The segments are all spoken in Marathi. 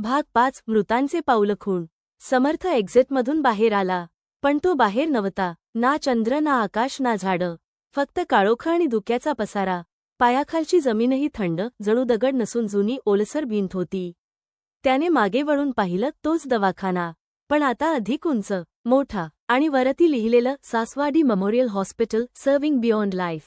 भाग पाच मृतांचे पाऊल खूण. समर्थ एक्झिटमधून बाहेर आला पण तो बाहेर नव्हता. ना चंद्र ना आकाश ना झाडं. फक्त काळोख आणि धुक्याचा पसारा. पायाखालची जमीनही थंड जणू दगड नसून जुनी ओलसर भिंत होती. त्याने मागे वळून पाहिलं तोच दवाखाना. पण आता अधिक उंच मोठा आणि वरती लिहिलेलं Saswadi memorial hospital serving beyond life.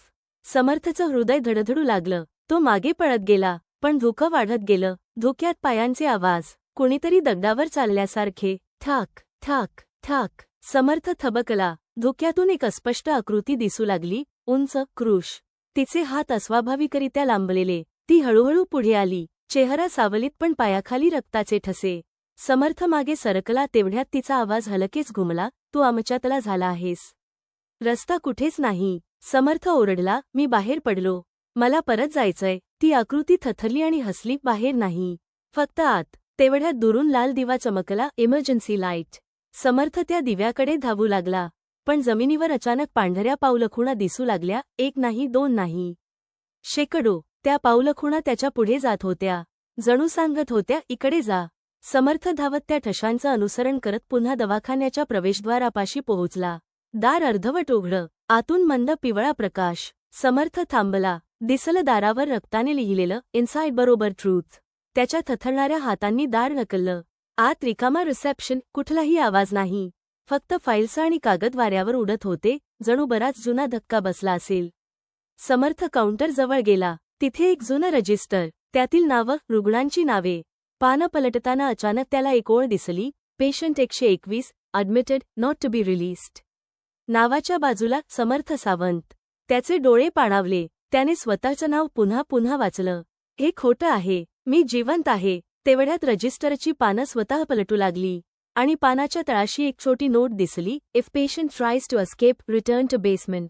समर्थचं हृदय धडधडू लागलं. तो मागे पळत गेला. पण धुकं वाढत गेलं. धुक्यात पायांचे आवाज. कुणीतरी दगडावर चालल्यासारखे. ठाक ठाक ठाक समर्थ थबकला. धुक्यातून एक अस्पष्ट आकृती दिसू लागली. उंच क्रुश. तिचे हात अस्वाभाविकरित्या लांबलेले. ती हळूहळू पुढे आली. चेहरा सावलीत पण पायाखाली रक्ताचे ठसे. समर्थ मागे सरकला. तेवढ्यात तिचा आवाज हलकेच घुमला. तू आमच्यातला झाला आहेस. रस्ता कुठेच नाही. समर्थ ओरडला. मी बाहेर पडलो. मला परत जायचंय. ती आकृती थथरली आणि हसली बाहेर नाही. फक्त आत. तेवढ्यात दुरून लाल दिवा चमकला. Emergency light. समर्थ त्या दिव्याकडे धावू लागला. पण जमिनीवर अचानक पांढऱ्या पावलखुणा दिसू लागल्या. एक नाही दोन नाही. शेकडो. त्या पावलखुणा त्याच्या पुढे जात होत्या. जणू सांगत होत्या इकडे जा. समर्थ धावत त्या ठशांचं अनुसरण करत पुन्हा दवाखान्याच्या प्रवेशद्वारापाशी पोहोचला. दार अर्धवट उघडं. आतून मंद पिवळा प्रकाश. समर्थ थांबला. दिसलं दारावर रक्ताने लिहिलेलं इन्साइड बरोबर ट्रूथ त्याच्या थथरणाऱ्या हातांनी दार ढकललं. आत रिकामा रिसेप्शन कुठलाही आवाज नाही. फक्त फाईल्स आणि कागद वाऱ्यावर उडत होते जणू बराच जुना धक्का बसला असेल. समर्थ काउंटरजवळ गेला. तिथे एक जुनं रजिस्टर त्यातील नावं रुग्णांची नावे. पानं पलटताना अचानक त्याला एक ओळ दिसली. पेशंट एकशे एकवीस अडमिटेड नॉट टू बी रिलीस्ड नावाच्या बाजूला समर्थ सावंत. त्याचे डोळे पाणावले. त्याने स्वतःचं नाव पुन्हा पुन्हा वाचलं. हे खोटं आहे. मी जिवंत आहे. तेवढ्यात रजिस्टरची पानं स्वतः पलटू लागली. आणि पानाच्या तळाशी एक छोटी नोट दिसली. If patient tries to escape return to basement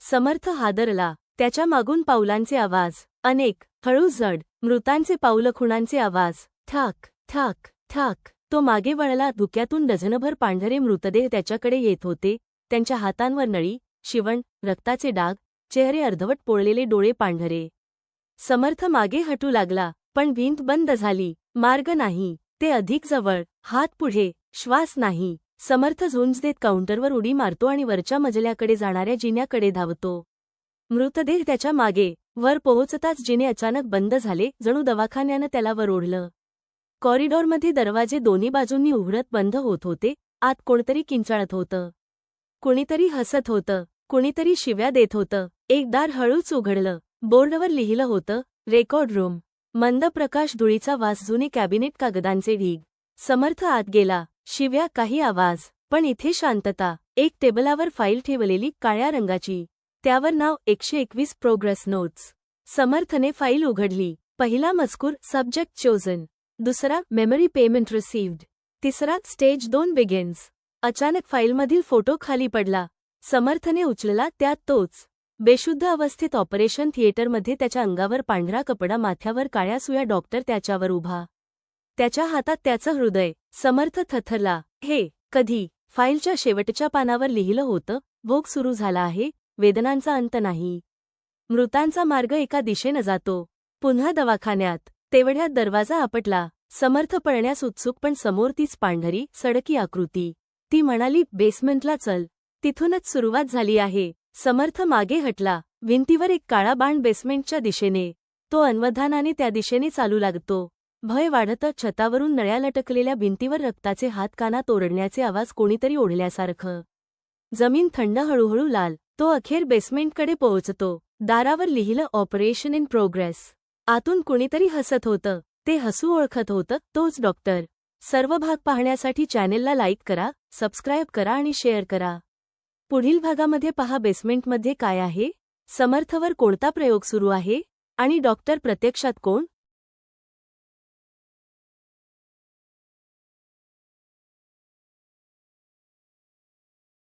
Samarth हादरला. त्याच्या मागून पावलांचे आवाज. अनेक. हळू जड. मृतांचे पाऊल खुणांचे आवाज. ठाक ठाक ठाक तो मागे वळला. धुक्यातून डझनभर पांढरे मृतदेह त्याच्याकडे येत होते. त्यांच्या हातांवर नळी शिवण रक्ताचे डाग चेहरे अर्धवट पोळलेले डोळे पांढरे. समर्थ मागे हटू लागला पण भिंत बंद झाली. मार्ग नाही ते अधिक जवळ हात पुढे श्वास नाही. समर्थ झुंज देत काउंटरवर उडी मारतो आणि वरच्या मजल्याकडे जाणाऱ्या जिन्याकडे धावतो. मृतदेह त्याच्यामागे वर पोहोचताच जिने अचानक बंद झाले जणू दवाखान्यानं त्याला वर ओढलं. कॉरिडॉरमध्ये दरवाजे दोन्ही बाजूंनी उघडत बंद होत होते आत कोणतरी किंचाळत होतं. कुणीतरी हसत होतं कुणीतरी शिव्या देत होतं. एक दार हळूच उघडलं. बोर्डवर लिहिलं होतं रेकॉर्ड रूम. मंद प्रकाश धुळीचा वास जुने कॅबिनेट कागदांचे ढीग. समर्थ आत गेला. शिव्या काही आवाज पण इथे शांतता. एक टेबलावर फाईल ठेवलेली काळ्या रंगाची. त्यावर नाव एकशे एकवीस प्रोग्रेस नोट्स. समर्थने फाईल उघडली. पहिला मजकूर सब्जेक्ट चोजन. दुसरा मेमरी पेमेंट रिसीव्ड. तिसरा स्टेज दोन बिगेन्स. अचानक फाईलमधील फोटो खाली पडला. समर्थने उचलला त्यात तोच. बेशुद्ध अवस्थेत ऑपरेशन थिएटरमध्ये त्याच्या अंगावर पांढरा कपडा माथ्यावर काळ्या सुया डॉक्टर त्याच्यावर उभा. त्याच्या हातात त्याचं हृदय. समर्थ थथरला. हे कधी? फाईलच्या शेवटच्या पानावर लिहिलं होतं? भोग सुरू झाला आहे. वेदनांचा अंत नाही. मृतांचा मार्ग एका दिशेनं जातो. पुन्हा दवाखान्यात. तेवढ्यात दरवाजा आपटला. समर्थ पळण्यास उत्सुक पण समोर तीच पांढरी सडकी आकृती. ती म्हणाली बेसमेंटला चल. तिथूनच सुरुवात झाली आहे. समर्थ मागे हटला. भिंतीवर एक काळा बाण बेसमेंटच्या दिशेने. तो अन्वधानाने त्या दिशेने चालू लागतो. भय वाढतं छतावरून नळ्या लटकलेल्या भिंतीवर रक्ताचे हात कानात ओरडण्याचे आवाज कोणीतरी ओढल्यासारखं. जमीन थंड हळूहळू लाल. तो अखेर बेसमेंटकडे पोहोचतो. दारावर लिहिलं ऑपरेशन इन प्रोग्रेस आतून कुणीतरी हसत होतं. ते हसू ओळखत होतं. तोच डॉक्टर सर्व भाग पाहण्यासाठी चॅनेलला लाईक करा सबस्क्राईब करा आणि शेअर करा. पुढील भागामध्ये पहा बेसमेंटमध्ये काय आहे. समर्थवर कोणता प्रयोग सुरू आहे? आणि डॉक्टर प्रत्यक्षात कोण?